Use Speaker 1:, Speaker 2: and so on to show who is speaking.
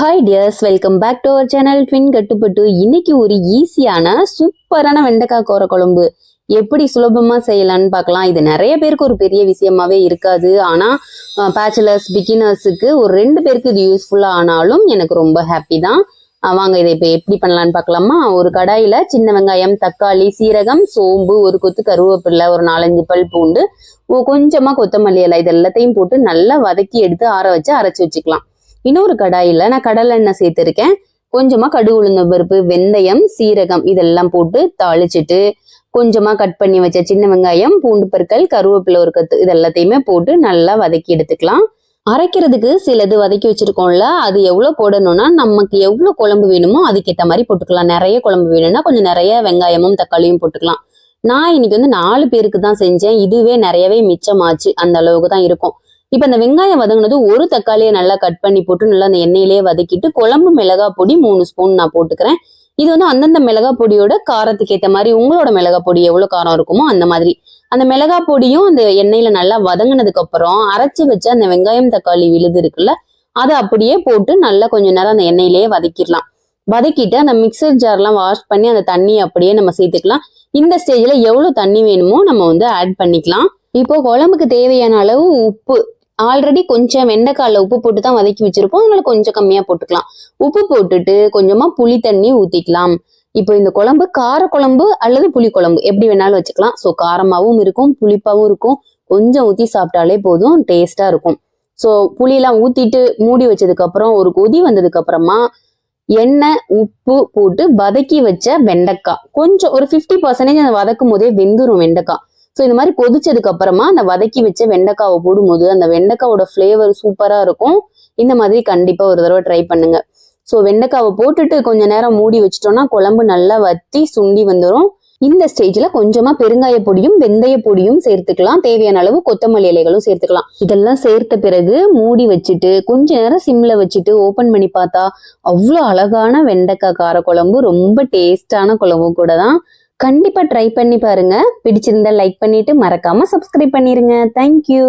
Speaker 1: Hi dears welcome back to our channel twin கட்டுப்பட்டு இன்னைக்கு ஒரு ஈஸியான சூப்பரான வெண்டைக்காய் கோர குழம்பு. எப்படி சுலபமாக செய்யலான்னு பார்க்கலாம். இது நிறைய பேருக்கு ஒரு பெரிய விஷயமாவே இருக்காது. ஆனால் பேச்சுலர்ஸ் பிகினர்ஸுக்கு ஒரு ரெண்டு பேருக்கு இது யூஸ்ஃபுல்லாக ஆனாலும் எனக்கு ரொம்ப ஹாப்பி தான். வாங்க இதை இப்போ எப்படி பண்ணலான்னு பார்க்கலாமா? ஒரு கடாயில் சின்ன வெங்காயம் தக்காளி சீரகம் சோம்பு ஒரு கொத்து கருவேப்பில்லை ஒரு நாலஞ்சு பல் பூண்டு கொஞ்சமாக கொத்தமல்லி இலை இது எல்லாத்தையும் போட்டு நல்லா வதக்கி எடுத்து ஆற வச்சு அரைச்சி வச்சுக்கலாம். இன்னொரு கடாயில் நான் கடலை சேர்த்துருக்கேன். கொஞ்சமாக கொஞ்சமா கடுகு உளுந்த பருப்பு வெந்தயம் சீரகம் இதெல்லாம் போட்டு தாளிச்சிட்டு கொஞ்சமாக கட் பண்ணி வச்ச சின்ன வெங்காயம் பூண்டு பற்கள் கருவேப்பிலை ஒரு கத்து இது எல்லாத்தையுமே போட்டு நல்லா வதக்கி எடுத்துக்கலாம். அரைக்கிறதுக்கு சிலது வதக்கி வச்சிருக்கோம்ல அது எவ்வளோ போடணும்னா நமக்கு எவ்வளோ குழம்பு வேணுமோ அதுக்கேற்ற மாதிரி போட்டுக்கலாம். நிறைய குழம்பு வேணும்னா கொஞ்சம் நிறைய வெங்காயமும் தக்காளியும் போட்டுக்கலாம். நான் இன்னைக்கு வந்து நாலு பேருக்கு தான் செஞ்சேன். இதுவே நிறையவே மிச்சமாச்சு. அந்த அளவுக்கு தான் இருக்கும். இப்ப இந்த வெங்காயம் வதங்கினது ஒரு தக்காளியை நல்லா கட் பண்ணி போட்டு நல்லா அந்த எண்ணெயிலேயே வதக்கிட்டு குழம்பு மிளகா பொடி மூணு ஸ்பூன் நான் போட்டுக்கிறேன். இது வந்து அந்தந்த மிளகா பொடியோட காரத்துக்கு ஏற்ற மாதிரி உங்களோட மிளகா பொடி எவ்வளவு காரம் இருக்குமோ அந்த மாதிரி. அந்த மிளகா பொடியும் அந்த எண்ணெயில நல்லா வதங்கினதுக்கு அப்புறம் அரைச்சு வச்ச அந்த வெங்காயம் தக்காளி விழுது இருக்குல்ல அதை அப்படியே போட்டு நல்லா கொஞ்ச நேரம் அந்த எண்ணெயிலேயே வதக்கிடலாம். வதக்கிட்டு அந்த மிக்சர் ஜார்லாம் வாஷ் பண்ணி அந்த தண்ணியை அப்படியே நம்ம சேர்த்துக்கலாம். இந்த ஸ்டேஜ்ல எவ்வளவு தண்ணி வேணுமோ நம்ம வந்து ஆட் பண்ணிக்கலாம். இப்போ குழம்புக்கு தேவையான அளவு உப்பு ஆல்ரெடி கொஞ்சம் வெண்டைக்காயில் உப்பு போட்டு தான் வதக்கி வச்சிருப்போம். அதனால கொஞ்சம் கம்மியாக போட்டுக்கலாம். உப்பு போட்டுட்டு கொஞ்சமாக புளி தண்ணி ஊற்றிக்கலாம் இப்போ இந்த குழம்பு கார குழம்பு அல்லது புளி குழம்பு எப்படி வேணாலும் வச்சுக்கலாம். ஸோ காரமாகவும் இருக்கும் புளிப்பாகவும் இருக்கும். கொஞ்சம் ஊற்றி சாப்பிட்டாலே போதும் டேஸ்ட்டாக இருக்கும். ஸோ புளியெல்லாம் ஊற்றிட்டு மூடி வச்சதுக்கப்புறம் ஒரு கொதி வந்ததுக்கப்புறமா எண்ணெய் உப்பு போட்டு வதக்கி வச்ச வெண்டைக்காய். கொஞ்சம் ஒரு ஃபிஃப்டி பர்சன்டேஜ் அந்த வதக்கும் போதே வெந்துரும் வெண்டைக்காய். ஸோ இந்த மாதிரி கொதிச்சதுக்கு அப்புறமா அந்த வதக்கி வச்ச வெண்டைக்காவை போடும்போது அந்த வெண்டைக்காவோட ஃப்ளேவர் சூப்பராக இருக்கும். இந்த மாதிரி கண்டிப்பாக ஒரு தடவை ட்ரை பண்ணுங்க. ஸோ வெண்டைக்காவை போட்டுட்டு கொஞ்ச நேரம் மூடி வச்சிட்டோம்னா குழம்பு நல்லா வத்தி சுண்டி வந்துடும் இந்த ஸ்டேஜ்ல கொஞ்சமா பெருங்காய பொடியும் வெந்தய பொடியும் சேர்த்துக்கலாம். தேவையான அளவு கொத்தமல்லி இலைகளும் சேர்த்துக்கலாம். இதெல்லாம் சேர்த்த பிறகு மூடி வச்சுட்டு கொஞ்ச நேரம் சிம்ல வச்சுட்டு ஓபன் பண்ணி பார்த்தா அவ்வளோ அழகான வெண்டைக்காய் கார குழம்பு ரொம்ப டேஸ்டான குழம்பு கூட தான். கண்டிப்பாக ட்ரை பண்ணி பாருங்கள் பிடிச்சிருந்தா லைக் பண்ணிவிட்டு மறக்காமல் சப்ஸ்கிரைப் பண்ணிடுங்க தேங்க்யூ